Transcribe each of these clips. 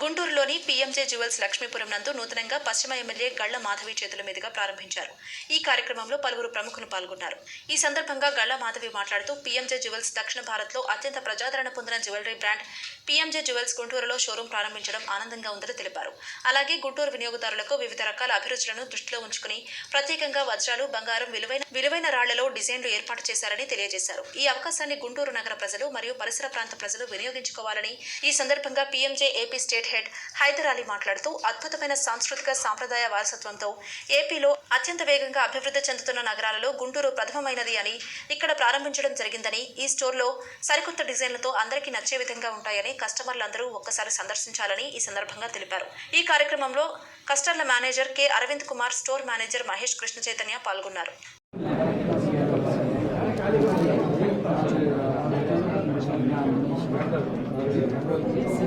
గుంటూరులోని PMJ jewels Lakshmipuram నందు నూతనంగా పశ్చిమ ఎమ్మెల్యే గళ్ళ మాధవి చేతుల మీదుగా ప్రారంభించారు. ఈ కార్యక్రమంలో పలువురు ప్రముఖులు పాల్గొన్నారు. ఈ సందర్భంగా గళ్ళ మాధవి మాట్లాడుతూ పీఎంజే జ్యువెల్స్ దక్షిణ భారత్లో అత్యంత ప్రజాదరణ పొందిన జ్యువెలరీ బ్రాండ్ పీఎంజే జ్యువెల్స్ గుంటూరులో షోరూం ప్రారంభించడం ఆనందంగా ఉందని తెలిపారు. అలాగే గుంటూరు వినియోగదారులకు వివిధ రకాల అభిరుచులను దృష్టిలో ఉంచుకుని ప్రత్యేకంగా వజ్రాలు బంగారం విలువైన విలువైన రాళ్ళలో డిజైన్లు ఏర్పాటు చేశారని తెలియజేశారు. ఈ అవకాశాన్ని గుంటూరు నగర ప్రజలు మరియు పరిసర ప్రాంత ప్రజలు వినియోగించుకోవాలని ఈ సందర్భంగా PMJ AP state head Hyder Ali మాట్లాడుతూ అద్భుతమైన సాంస్కృతిక సాంప్రదాయ వారసత్వంతో ఏపీలో అత్యంత వేగంగా అభివృద్ధి చెందుతున్న నగరాలలో గుంటూరు ప్రథమమైనది అని ఇక్కడ ప్రారంభించడం జరిగిందని ఈ స్టోర్లో సరికొత్త డిజైన్లతో అందరికీ నచ్చే విధంగా ఉంటాయని కస్టమర్లందరూ ఒక్కసారి సందర్శించాలని ఈ సందర్భంగా తెలిపారు. ఈ కార్యక్రమంలో కస్టర్ల manager K. Aravind Kumar store manager Mahesh Krishna Chaitanya పాల్గొన్నారు.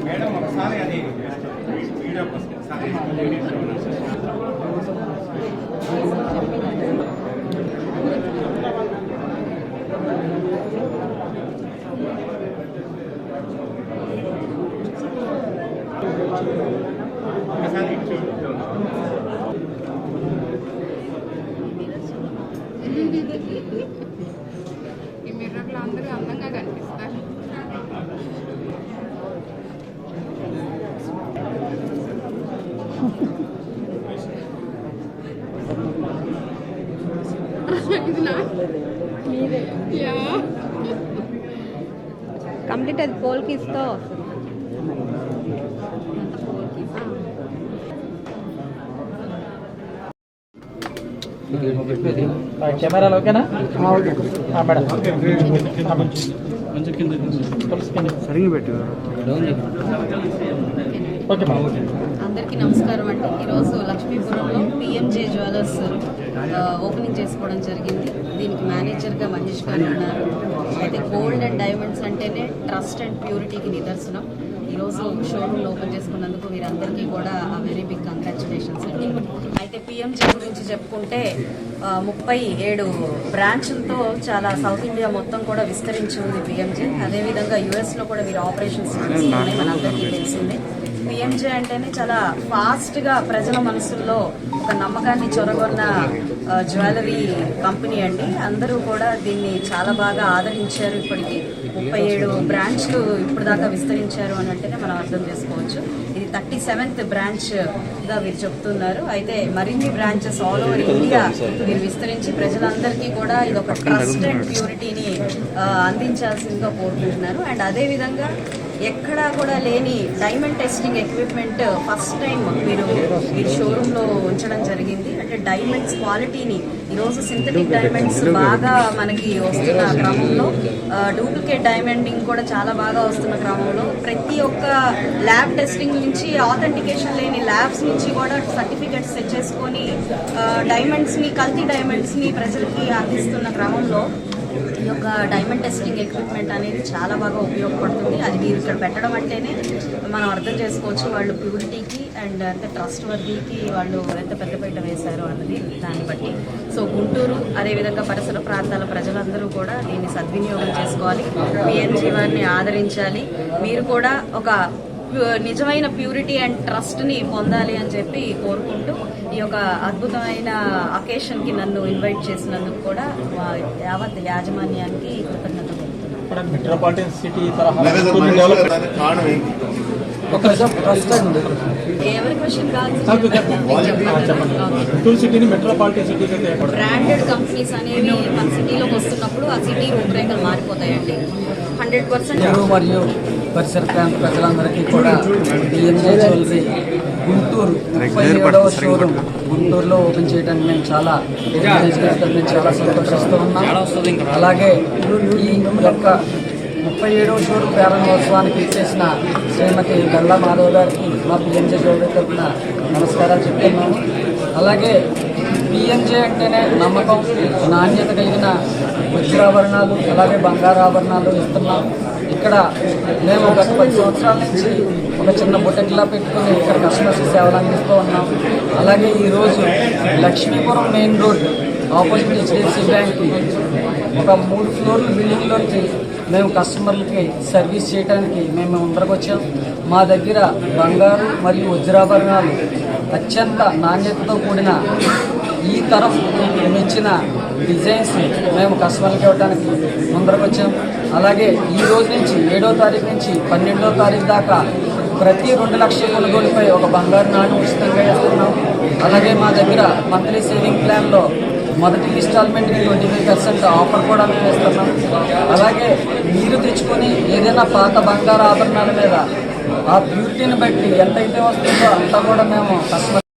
మేడం ఒకసారి అది వీడియో కోసం ఒకసారి ఒకసారి కంప్లీట్ అది పోల్కిస్తో కెమెరాలు ఓకేనా? ఆ, మేడం. కింద. ఓకే మేడం అందరికీ నమస్కారం అండి. ఈరోజు లక్ష్మీపురంలో పిఎంజే జ్యువెలర్స్ ఓపెనింగ్ చేసుకోవడం జరిగింది. దీనికి మేనేజర్గా మహేష్ గారు ఉన్నారు. అయితే గోల్డ్ అండ్ డైమండ్స్ అంటేనే ట్రస్ట్ అండ్ ప్యూరిటీకి నిదర్శనం. ఈరోజు షోరూమ్ ఓపెన్ చేసుకున్నందుకు మీరందరికీ కూడా వెరీ బిగ్ కంగ్రాచులేషన్స్ అండి. అయితే పిఎంజే గురించి చెప్పుకుంటే ముప్పై ఏడు బ్రాంచ్లతో చాలా సౌత్ ఇండియా మొత్తం కూడా విస్తరించి ఉంది పిఎంజే అదేవిధంగా యుఎస్లో కూడా మీరు ఆపరేషన్స్ నడుస్తున్నాయి మనందరికీ తెలిసిందే. పిఎంజే అంటేనే చాలా ఫాస్ట్గా ప్రజల మనసుల్లో ఒక నమ్మకాన్ని చొరగొన్న జ్యువెలరీ కంపెనీ అండి. అందరూ కూడా దీన్ని చాలా బాగా ఆదరించారు. ఇప్పటికి ముప్పై ఏడు బ్రాంచ్లు ఇప్పుడు దాకా విస్తరించారు అని అంటేనే మనం అర్థం చేసుకోవచ్చు. ఇది థర్టీ సెవెంత్ బ్రాంచ్గా వీరు చెప్తున్నారు. అయితే మరిన్ని బ్రాంచెస్ ఆల్ ఓవర్ ఇండియా వీరు విస్తరించి ప్రజలందరికీ కూడా ఇది ఒక ట్రస్ట్ అండ్ ప్యూరిటీని అందించాల్సిందిగా కోరుకుంటున్నారు. అండ్ అదేవిధంగా ఎక్కడా కూడా లేని diamond testing equipment first time మీరు ఈ షోరూంలో ఉంచడం జరిగింది. అంటే డైమండ్స్ క్వాలిటీని ఈరోజు సింథటిక్ డైమండ్స్ బాగా మనకి వస్తున్న క్రమంలో డూప్లికేట్ డైమండింగ్ కూడా చాలా బాగా వస్తున్న క్రమంలో ప్రతి ఒక్క ల్యాబ్ టెస్టింగ్ నుంచి ఆథెంటికేషన్ లేని ల్యాబ్స్ నుంచి కూడా సర్టిఫికెట్స్ తెచ్చేసుకొని డైమండ్స్ని కల్తీ డైమండ్స్ని ప్రజలకి అందిస్తున్న క్రమంలో ఈ యొక్క డైమండ్ టెస్టింగ్ ఎక్విప్మెంట్ అనేది చాలా బాగా ఉపయోగపడుతుంది. అది మీరు ఇక్కడ పెట్టడం అంటేనే మనం అర్థం చేసుకోవచ్చు వాళ్ళు ప్యూరిటీకి అండ్ అంటే ట్రస్ట్ వర్దీకి వాళ్ళు ఎంత పెద్ద పీట వేశారు అన్నది దాన్ని బట్టి. సో గుంటూరు అదేవిధంగా పరిసర ప్రాంతాల ప్రజలందరూ కూడా దీన్ని సద్వినియోగం చేసుకోవాలి. మీ వారిని ఆదరించాలి. మీరు కూడా ఒక నిజమైన ప్యూరిటీ అండ్ ట్రస్ట్ని పొందాలి అని చెప్పి కోరుకుంటూ ఈ యొక్క అద్భుతమైన అకేషన్కి నన్ను ఇన్వైట్ చేసినందుకు కూడా మా యావత్ యాజమాన్యానికి కృతజ్ఞతలు ఇక్కడ మెట్రోపాలిటన్ సిటీ తరహా సిటీని మెట్రోపాలిటన్. బ్రాండెడ్ కంపెనీస్ అనేవి మన సిటీలోకి వస్తున్నప్పుడు ఆ సిటీ రూపురేఖలు మారిపోతాయండి. హండ్రెడ్ పర్సెంట్ మరియు పరిసర ప్రాంత ప్రజలందరికీ కూడా డిఎంజే జ్యువెలరీ గుంటూరు ముప్పై ఏడవ షోరూమ్ గుంటూరులో ఓపెన్ చేయడానికి మేము చాలా మేము చాలా సంతోషిస్తూ ఉన్నాం. అలాగే ఈ యొక్క ముప్పై ఏడవ షోరూమ్ ప్రారంభోత్సవానికి చేసిన శ్రీమతి గల్లా మాధవ్ గారికి మా పిఎంజే జ్యువెలరీ తరఫున నమస్కారాలు చెప్తున్నాము. అలాగే పిఎన్జే అంటేనే నమ్మకం నాణ్యత కలిగిన వజ్రాభరణాలు అలాగే బంగారు ఆభరణాలు ఇస్తున్నాం. ఇక్కడ మేము గత పది సంవత్సరాల నుంచి ఒక చిన్న బుటెక్లా పెట్టుకుని ఇక్కడ కస్టమర్స్ సేవలు అందిస్తూ ఉన్నాం. అలాగే ఈరోజు Lakshmipuram main road opposite HDFC బ్యాంక్కి ఒక మూడు ఫ్లోర్ల బిల్డింగ్లోకి మేము కస్టమర్లకి సర్వీస్ చేయడానికి మేము ముందరకు వచ్చాం. మా దగ్గర బంగారు మరియు వజ్రాభరణాలు అత్యంత నాణ్యతతో కూడిన ఈ తరం మెచ్చిన డిజైన్స్ మేము కస్టమర్లకి ఇవ్వడానికి ముందరకు వచ్చాం. అలాగే ఈ రోజు నుంచి ఏడో తారీఖు నుంచి పన్నెండో తారీఖు దాకా ప్రతి రెండు లక్షల కొనుగోలుపై ఒక బంగారు నాణ్యం ఉచితంగా ఇస్తున్నాం అలాగే మా దగ్గర మంత్లీ సేవింగ్ ప్లాన్లో మొదటి ఇన్స్టాల్మెంట్కి ట్వంటీ ఫైవ్ పర్సెంట్ ఆఫర్ కూడా మేము ఇస్తున్నాం. అలాగే మీరు తెచ్చుకొని ఏదైనా పాత బంగారు ఆభరణాల మీద ఆ బ్యూటీని బట్టి ఎంతైతే వస్తుందో అంతా కూడా మేము కస్టమర్